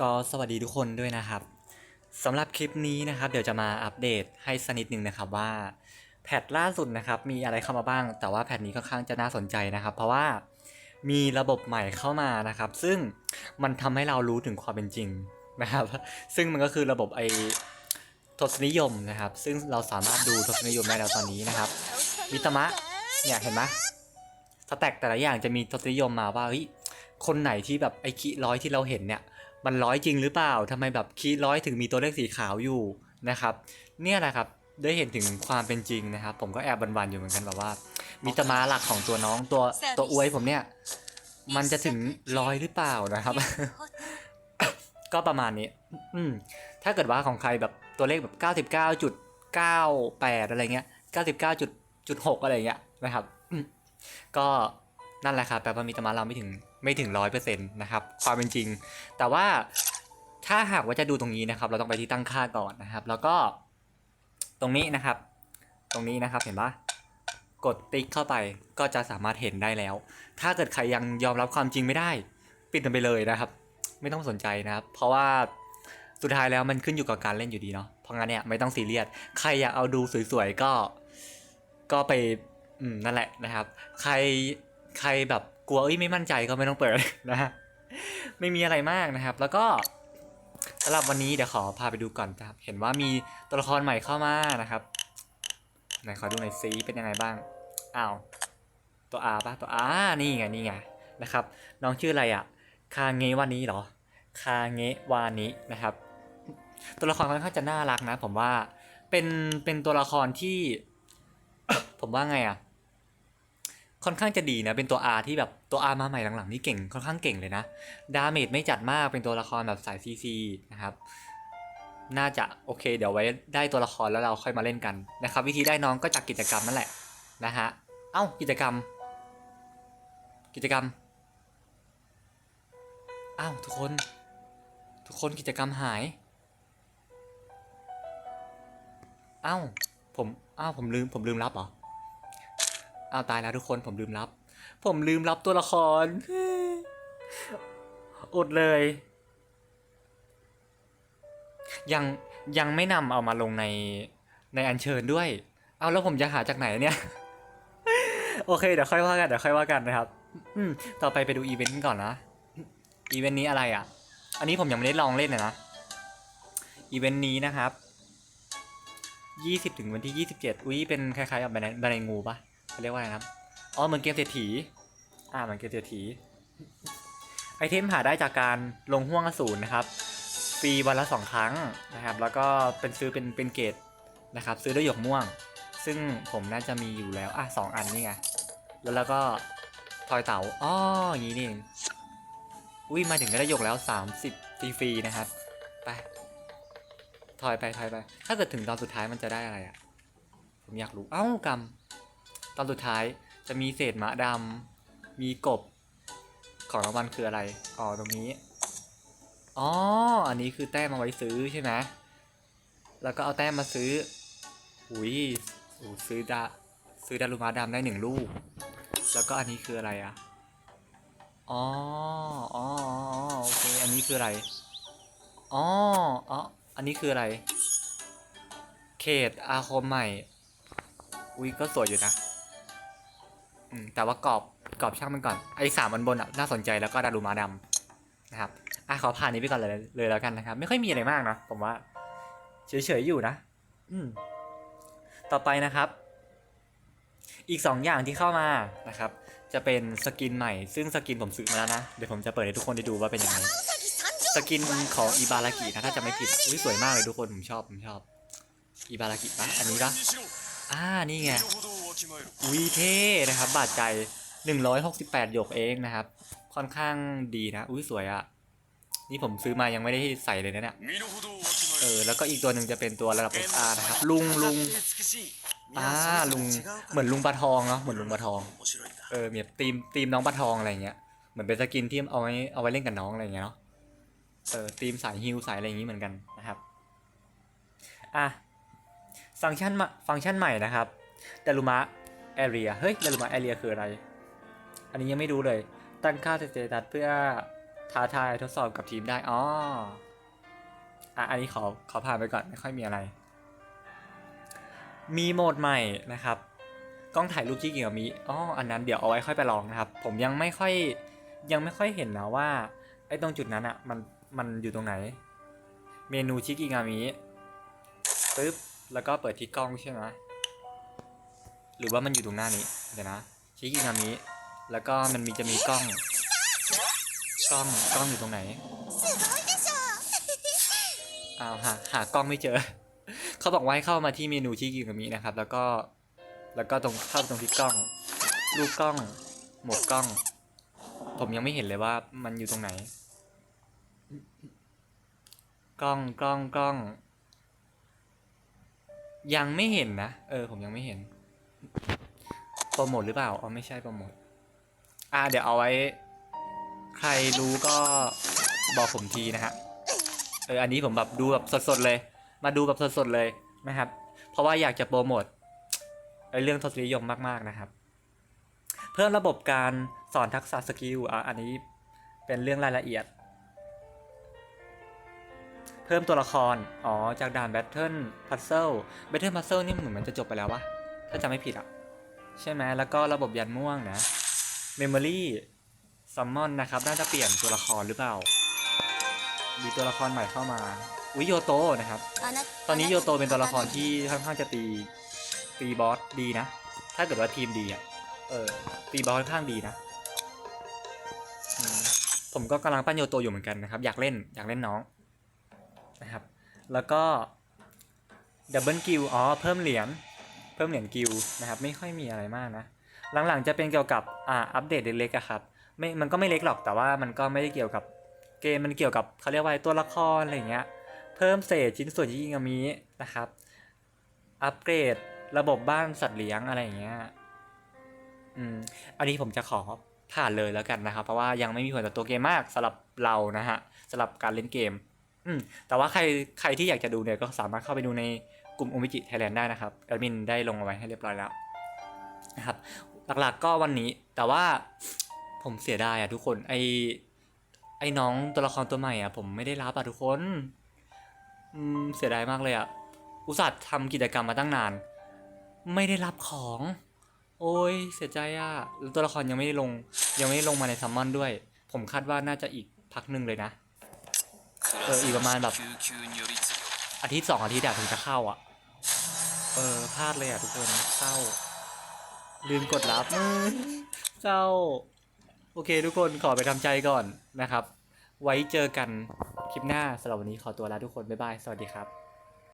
ก็สวัสดีทุกคนด้วยนะครับสำหรับคลิปนี้นะครับ เดี๋ยวจะมาอัปเดตให้สนิดหนึ่งนะครับว่าแพทล่าสุดนะครับมีอะไรเข้ามาบ้าง แต่ว่าแพทนี้ค่อนข้างจะน่าสนใจนะครับ เพราะว่ามีระบบใหม่เข้ามานะครับ ซึ่งมันทำให้เรารู้ถึงความเป็นจริงนะครับ ซึ่งมันก็คือระบบไอทศนิยมนะครับ ซึ่งเราสามารถดูทศนิยมได้แล้วตอนนี้นะครับมิตมะเนี่ยเห็นไหมสแต็กแต่ละอย่างจะมีทศนิยมมาว่าเฮ้ย คนไหนที่แบบไอคีร้อยที่เราเห็นเนี่ยมันร้อยจริงหรือเปล่าทำไมแบบคีร้อยถึงมีตัวเลขสีขาวอยู่นะครับ เนี่ยนะครับได้เห็นถึงความเป็นจริงนะครับ ผมก็แอบบันๆอยู่เหมือนกันแบบว่ามิตามะหลักของตัวน้องตัวตัวอวยผมเนี่ย มันจะถึงร้อยหรือเปล่านะครับ ก็ประมาณนี้ อืมถ้าเกิดว่าของใครแบบตัวเลขแบบ 99.98 อะไรเงี้ย 99.6 อะไรเงี้ยนะครับ ก็นั่นแหละครับแปลว่ามีตมาเราไม่ถึง ไม่ถึงร้อยเปอร์เซ็นต์นะครับความเป็นจริง แต่ว่าถ้าหากว่าจะดูตรงนี้นะครับ เราต้องไปที่ตั้งค่าก่อนนะครับ แล้วก็ตรงนี้นะครับ ตรงนี้นะครับเห็นปะกดติ๊กเข้าไปก็จะสามารถเห็นได้แล้ว ถ้าเกิดใครยังยอมรับความจริงไม่ได้ ปิดมันไปเลยนะครับ ไม่ต้องสนใจนะครับ เพราะว่าสุดท้ายแล้วมันขึ้นอยู่กับการเล่นอยู่ดีเนาะเพราะงั้นเนี่ยไม่ต้องซีเรียสใครอยากเอาดูสวยๆก็ก็ไปอืมนั่นแหละนะครับ ใครใครแบบ กลัวเอ้ยไม่มั่นใจก็ไม่ต้องเปิดนะฮะไม่มีอะไรมากนะครับ แล้วก็สำหรับวันนี้เดี๋ยวขอพาไปดูก่อนนะครับ เห็นว่ามีตัวละครใหม่เข้ามานะครับไหนขอดูหน่อยซีเป็นยังไงบ้างอ้าวตัว R ป่ะตัว R นี่ไงนี่ไงนะครับ น้องชื่ออะไรอะคาเงวานี้เหรอคาเงวานี้นะครับ ตัวละครค่อนข้างจะน่ารักนะ ผมว่าเป็นเป็นตัวละครที่ ผมว่าไงอะ ค่อนข้างจะดีนะ เป็นตัว R ที่แบบตัว R มาใหม่หลังๆนี่เก่งค่อนข้างเก่งเลยนะ ดาเมจไม่จัดมากเป็นตัวละครแบบสายซีซีนะครับ น่าจะโอเค เดี๋ยวไว้ได้ตัวละครแล้วเราค่อยมาเล่นกันนะครับ วิธีได้น้องก็จากกิจกรรมนั่นแหละนะฮะ เอ้ากิจกรรม กิจกรรม อ้าวทุกคน ทุกคนกิจกรรมหาย เอ้าผม อ้าวผมลืมผมลืมรับเหรอ อาตายแล้วทุกคนผมลืมรับ ผมลืมรับตัวละคร อดเลย ยังยังไม่นำเอามาลงในในอัญเชิญด้วย เอาแล้วผมจะหาจากไหนเนี่ย โอเคเดี๋ยวค่อยว่ากันเดี๋ยวค่อยว่ากันนะครับ อืมต่อไปไปดูอีเวนต์ก่อนนะ อีเวนต์นี้อะไรอะ อันนี้ผมยังไม่ได้ลองเล่นเลยนะ อีเวนต์นี้นะครับยี่สิบถึงวันที่ยี่สิบเจ็ดอุ้ยเป็นคล้ายๆกับบันไดบันงูปะ เขาเรียกว่าอะไรนะครับอ๋อเหมือนเกมเศรษฐีอ่าเหมือนเกมเศรษฐีไอเทมหาได้จากการลงห่วงอสูรนะครับฟรีวันละสองครั้งนะครับ แล้วก็เป็นซื้อเป็นเป็นเกรดนะครับ ซื้อด้วยหยกม่วง ซึ่งผมน่าจะมีอยู่แล้วอะสองอันนี่ไงแล้วแล้วก็ทอยเต๋าอ๋ออย่างนี้นี่อุ้ยมาถึงได้หยกแล้ว 30ฟรีๆนะครับไปทอยไปทอยไป ถ้าเกิดถึงตอนสุดท้ายมันจะได้อะไรอะ ผมอยากรู้เอ้ากำต อนสุดท้ายจะมีเศษมะดำมีกบ ของรางวัลคืออะไร อ๋อ ตรงนี้ อ๋อ อันนี้คือแต้มมาไว้ซื้อใช่ไหมแล้วก็เอาแต้มมาซื้อหุยซื้อดาซื้อดารุมาดำได้หนึ่งลูก แล้วก็อันนี้คืออะไรอะอ๋ออ๋ออ๋ออ๋อโอเค อันนี้คืออะไร อ๋ออ๋ออันนี้คืออะไร เขตอาคมใหม่ อุ้ยก็สวยอยู่นะ อืมแต่ว่ากรอบกรอบช่างมันก่อนไอ้สามอันบนอะน่าสนใจแล้วก็ดารุมาดำนะครับอะขอผ่านนี้ไปก่อนเลยเลยแล้วกันนะครับ ไม่ค่อยมีอะไรมากเนาะผมว่าเฉยๆอยู่นะ อืมต่อไปนะครับ อีก 2 อย่างที่เข้ามานะครับ จะเป็นสกินใหม่ ซึ่งสกินผมซื้อมาแล้วนะ เดี๋ยวผมจะเปิดให้ทุกคนได้ดูว่าเป็นยังไงสกินของอิบารากินะถ้าจะไม่ผิดอุ้ยสวยมากเลยทุกคนผมชอบผมชอบอิบารากิปะอันนี้ปะอ่านี่ไง อุ้ยเท่นะครับ บาดใจ 168 หยกเองนะครับ ค่อนข้างดีนะ อุ้ยสวยอะนี่ผมซื้อมายังไม่ได้ใส่เลยนะเนี่ยเออแล้วก็อีกตัวหนึ่งจะเป็นตัวระดับ SR นะครับ ลุงลุงอ่าลุงเหมือนลุงปลาทองเนาะเหมือนลุงปลาทองเออแบบทีมทีมน้องปลาทองอะไรเงี้ยเหมือนเป็นสกินที่เอาไว้เอาไว้เล่นกับน้องอะไรเงี้ยเนาะเออทีมสายฮิลสายอะไรอย่างงี้เหมือนกันนะครับอะฟังก์ชันมาฟังก์ชันใหม่นะครับ ดารุมะแอเรียเฮ้ยดารุมะแอเรียคืออะไร อันนี้ยังไม่รู้เลย ตั้งค่าสเตตัสเพื่อท้าทายทดสอบกับทีมได้อ๋ออะอันนี้ขอขอผ่านไปก่อนไม่ค่อยมีอะไร มีโหมดใหม่นะครับ กล้องถ่ายรูปที่กิ่งกับมีอ๋ออันนั้นเดี๋ยวเอาไว้ค่อยไปลองนะครับ ผมยังไม่ค่อยยังไม่ค่อยเห็นนะว่าไอ้ตรงจุดนั้นอะมันมันอยู่ตรงไหน เมนูชิกิงามิปึ๊บแล้วก็เปิดที่กล้องใช่ไหม หรือว่ามันอยู่ตรงหน้านี้ เดี๋ยวนะชิกิงามิแล้วก็มันมีจะมีกล้อง กล้อง กล้องอยู่ตรงไหนอ้าวหาหากล้องไม่เจอ เขาบอกว่าให้เข้ามาที่เมนูชิกิงามินะครับ แล้วก็ แล้วก็ตรงเข้าตรงที่กล้อง รูปกล้อง หมดกล้อง ผมยังไม่เห็นเลยว่ามันอยู่ตรงไหน กล้อง กล้อง กล้อง ยังไม่เห็นนะ เออ ผมยังไม่เห็น รโมทหรือเปล่า อ๋อไม่ใช่โปรโมท อ่าเดี๋ยวเอาไว้ ใครรู้ก็บอกผมทีนะฮะ เอออันนี้ผมแบบดูแบบสดๆเลย มาดูแบบสดๆเลยนะครับ เพราะว่าอยากจะโปรโมทเรื่องทศนิยมมากๆนะครับ เพิ่มระบบการสอนทักษะสกิล อะอันนี้เป็นเรื่องรายละเอียด เพิ่มตัวละคร อ๋อ จากด่าน Battle Puzzle Battle Puzzle นี่เหมือนมันจะจบไปแล้ววะ ถ้าจำไม่ผิดอะ ใช่ไหมแล้วก็ระบบยันม่วงนะ Memory Summon นะครับ น่าจะเปลี่ยนตัวละครหรือเปล่า มีตัวละครใหม่เข้ามาวิโยโตนะครับ ตอนนี้โยโตเป็นตัวละครที่ค่อนข้างจะตีตีบอสดีนะ ถ้าเกิดว่าทีมดีอะ เออ ตีบอสค่อนข้างดีนะอืมผมก็กำลังปั้นโยโตอยู่เหมือนกันนะครับ อยากเล่นอยากเล่นน้องนะครับ แล้วก็ดับเบิลกิลอ๋อ เพิ่มเหรียญเพิ่มเหรียญกิลนะครับไม่ค่อยมีอะไรมากนะ หลังๆจะเป็นเกี่ยวกับอ่าอัปเดตเล็กๆอะครับไม่มันก็ไม่เล็กหรอกแต่ว่ามันก็ไม่ได้เกี่ยวกับเกมมันเกี่ยวกับเขาเรียกว่าตัวละครอะไรเงี้ยเพิ่มเศษชิ้นส่วนที่ยิงามีนะครับ อัปเกรดระบบบ้านสัตว์เลี้ยงอะไรอย่างเงี้ยอืมอันนี้ผมจะขอผ่านเลยแล้วกันนะครับ เพราะว่ายังไม่มีผลต่อตัวเกมมากสำหรับเรานะฮะสำหรับการเล่นเกม อืมแต่ว่าใครใครที่อยากจะดูเนี่ยก็สามารถเข้าไปดูในกลุ่มโอมิจิไทยแลนด์ได้นะครับแอดมินได้ลงเอาไว้ให้เรียบร้อยแล้วนะครับ หลักๆก็วันนี้แต่ว่าผมเสียดายอะทุกคนไอไอ้น้องตัวละครตัวใหม่อะผมไม่ได้รับอะทุกคนอืมเสียดายมากเลยอะอุตส่าห์ทำกิจกรรมมาตั้งนาน ไม่ได้รับของ โอ้ยเสียใจอะแล้วตัวละครยังไม่ได้ลง ยังไม่ได้ลงมาในซัมมอนด้วย ผมคาดว่าน่าจะอีกพักหนึ่งเลยนะ เอออีกประมาณแบบอาทิตย์สองอาทิตย์อะถึงจะเข้าอะ เออพลาดเลยอะทุกคนเศร้า ลืมกดรับเออเศร้า โอเคทุกคนขอไปทำใจก่อนนะครับ ไว้เจอกันคลิปหน้าสำหรับวันนี้ขอตัวลาทุกคน บ๊ายบาย สวัสดีครับ